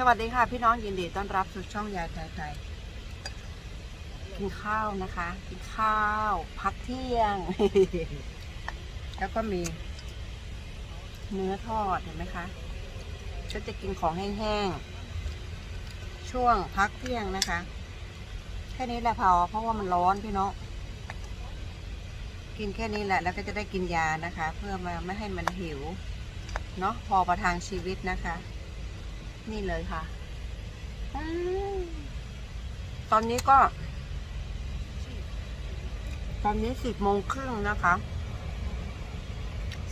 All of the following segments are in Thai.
สวัสดีค่ะพี่น้องยินดีต้อนรับสู่ช่องยายไทยไทยกินข้าวนะคะ กินข้าว พักเที่ยง แล้วก็มี เนื้อทอดเห็นไหมคะก็จะกินของแห้งๆช่วงพักเที่ยงนะคะ แค่นี้แหละพอเพราะว่ามันร้อนพี่น้องกินแค่นี้แหละแล้วก็จะได้กินยานะคะ เพื่อมาไม่ให้มันหิวเนาะพอประทังชีวิตนะคะ นี่เลยค่ะอตอนนี้ก็ ตอนนี้สิบโมงครึ่งนะคะ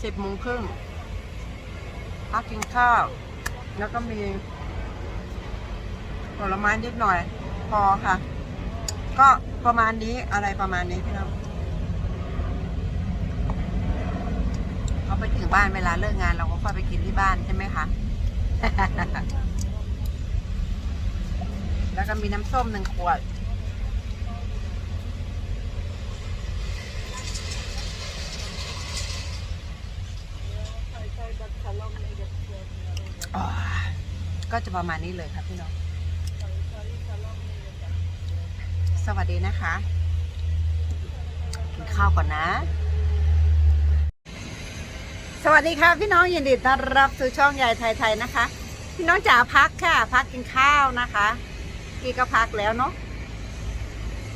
สิบโมงครึ่งพักกินข้าว แล้วก็มีผลไม้นิดหน่อย พอค่ะ ก็ประมาณนี้อะไรประมาณนี้พี่น้องพอไปถึงบ้านเวลาเลิกงานเราก็ค่อยไปกินที่บ้านใช่ไหมคะ แล้วก็มีน้ำส้มหนึ่งขวดอ่าก็จะประมาณนี้เลยครับพี่น้อง สวัสดีนะคะ กินข้าวก่อนนะ สวัสดีค่ะพี่น้องยินดีต้อนรับสู่ช่องใหญ่ไทยๆนะคะพี่น้องจ๋าพักค่ะ พักกินข้าวนะคะ กี่ก็พักแล้วเนาะ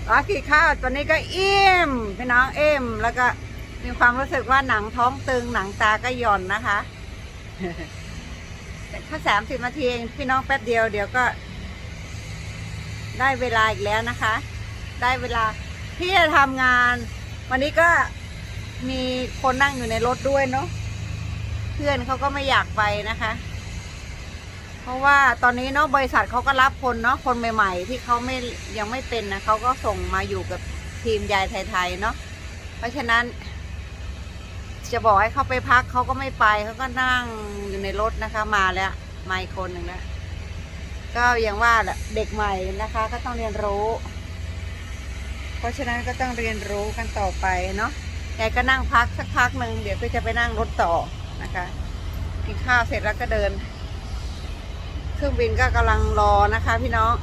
พักกินข้าวตอนนี้ก็อิ่มพี่น้องเอิ่มแล้วก็มีความรู้สึกว่าหนังท้องตึงหนังตาก็หย่อนนะคะแค่สามสิบนาทีเองพี่น้องแป๊บเดียวเดี๋ยวก็ ได้เวลาอีกแล้วนะคะ ได้เวลาที่จะทำงาน วันนี้ก็มีคนนั่งอยู่ในรถด้วยเนาะเพื่อนเขาก็ไม่อยากไปนะคะ เพราะว่าตอนนี้เนาะบริษัทเขาก็รับคนเนาะคนใหม่ ๆ ที่เขาไม่ยังไม่เป็นนะเขาก็ส่งมาอยู่กับทีมยายไทยๆเนาะเพราะฉะนั้น จะบอกให้เขาไปพักเขาก็ไม่ไปเขาก็นั่งอยู่ในรถนะคะ มาแล้วมาอีกคนหนึ่งแล้วก็ยังว่าเด็กใหม่นะคะ ก็ต้องเรียนรู้ เพราะฉะนั้นก็ต้องเรียนรู้กันต่อไปเนาะยายก็นั่งพักสักพักหนึ่งเดี๋ยวก็จะไปนั่งรถต่อนะคะกินข้าวเสร็จแล้วก็เดิน เครื่องบินก็กำลังรอนะคะพี่น้อง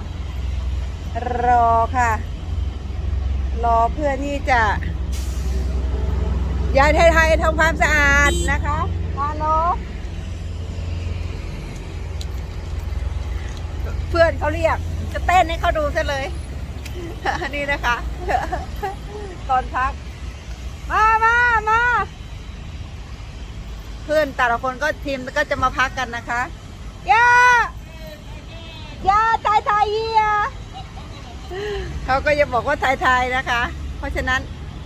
รอค่ะ รอเพื่อที่จะย้ายไทยๆทำความสะอาดนะคะฮัลโหลเพื่อนเขาเรียกจะเต้นให้เขาดูซะเลย นี่นะคะ ตอนพัก มามามาเพื่อนแต่ละคนก็ทีมก็จะมาพักกันนะคะย่าย่าไทยไทยเฮีย เขาก็จะบอกว่าไทยไทยนะคะ เพราะฉะนั้น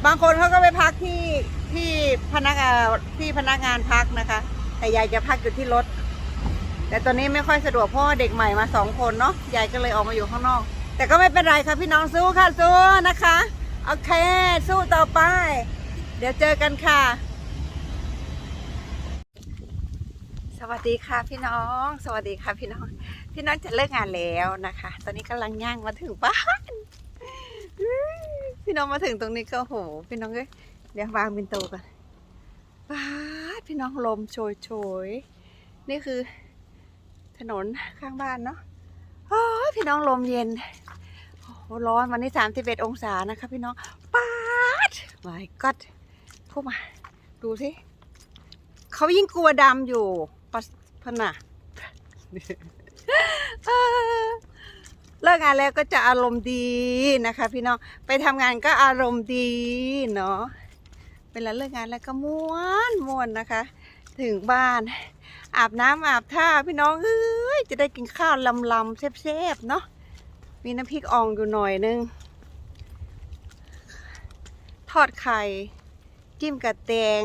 บางคนเขาก็ไปพักที่ที่พนักงานที่พนักงานพักนะคะ แต่ยายจะพักอยู่ที่รถ แต่ตอนนี้ไม่ค่อยสะดวกเพราะเด็กใหม่มาสองคนเนาะยายก็เลยออกมาอยู่ข้างนอก แต่ก็ไม่เป็นไรค่ะพี่น้องสู้ค่ะสู้นะคะโอเค สู้ต่อไป เดี๋ยวเจอกันค่ะ สวัสดีค่ะพี่น้อง สวัสดีค่ะพี่น้อง พี่น้องจะเลิกงานแล้วนะคะ ตอนนี้กำลังย่างมาถึงบ้าน พี่น้องมาถึงตรงนี้ก็โห พี่น้องเอ้ยเดี๋ยววางบินโตก่อนว้าดพี่น้องลมโชยโชยนี่คือถนนข้างบ้านเนาะโอ้พี่น้องลมเย็นโอ้ร้อนวันนี้สามสิบเอ็ดองศานะคะพี่น้องป๊าด my god เข้ามา ดูสิเขายิ่งกลัวดำอยู่ปะพนะเออ ลิกงานแล้วก็จะอารมณ์ดีนะคะ พี่น้องไปทำงานก็อารมณ์ดีเนาะเวลาเลิกงานแล้วก็ม้วนม้วนนะคะ ถึงบ้าน อาบน้ำอาบท่าพี่น้องเอ้ยจะได้กินข้าวลำลำแซ่บๆเนาะมีน้ำพริกอ่องอยู่หน่อยนึงทอดไข่จิ้มกับแตง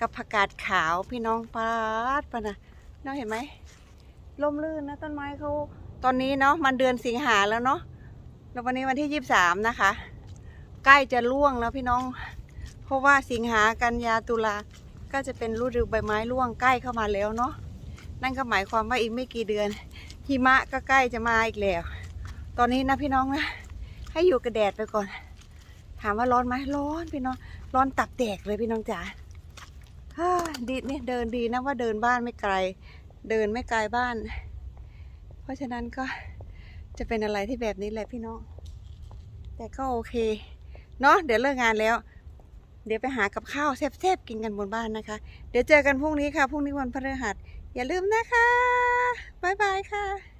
กับผักกาดขาวพี่น้องปาดปะนะน้องเห็นไหมร่มรื่นนะต้นไม้เขา ตอนนี้เนาะมันเดือนสิงหาแล้วเนาะแล้ววันนี้วันที่ยี่สามนะคะ ใกล้จะร่วงแล้วพี่น้อง เพราะว่าสิงหากันยาตุลาก็จะเป็นฤดูใบไม้ร่วงใกล้เข้ามาแล้วเนาะนั่นก็หมายความว่าอีกไม่กี่เดือนหิมะก็ใกล้จะมาอีกแล้ว ตอนนี้นะพี่น้องนะให้อยู่กับแดดไปก่อน ถามว่าร้อนไหมร้อนพี่น้องร้อนตับแตกเลยพี่น้องจ๋าดีเนี่ยเดินดีนะว่าเดินบ้านไม่ไกล เดินไม่ไกลบ้าน เพราะฉะนั้นก็จะเป็นอะไรที่แบบนี้แหละพี่น้อง แต่ก็โอเค เนาะเดี๋ยวเลิกงานแล้ว เดี๋ยวไปหากับข้าวแซ่บๆกินกันบนบ้านนะคะ เดี๋ยวเจอกันพรุ่งนี้ค่ะ พรุ่งนี้วันพฤหัส อย่าลืมนะคะ บ๊ายบายค่ะ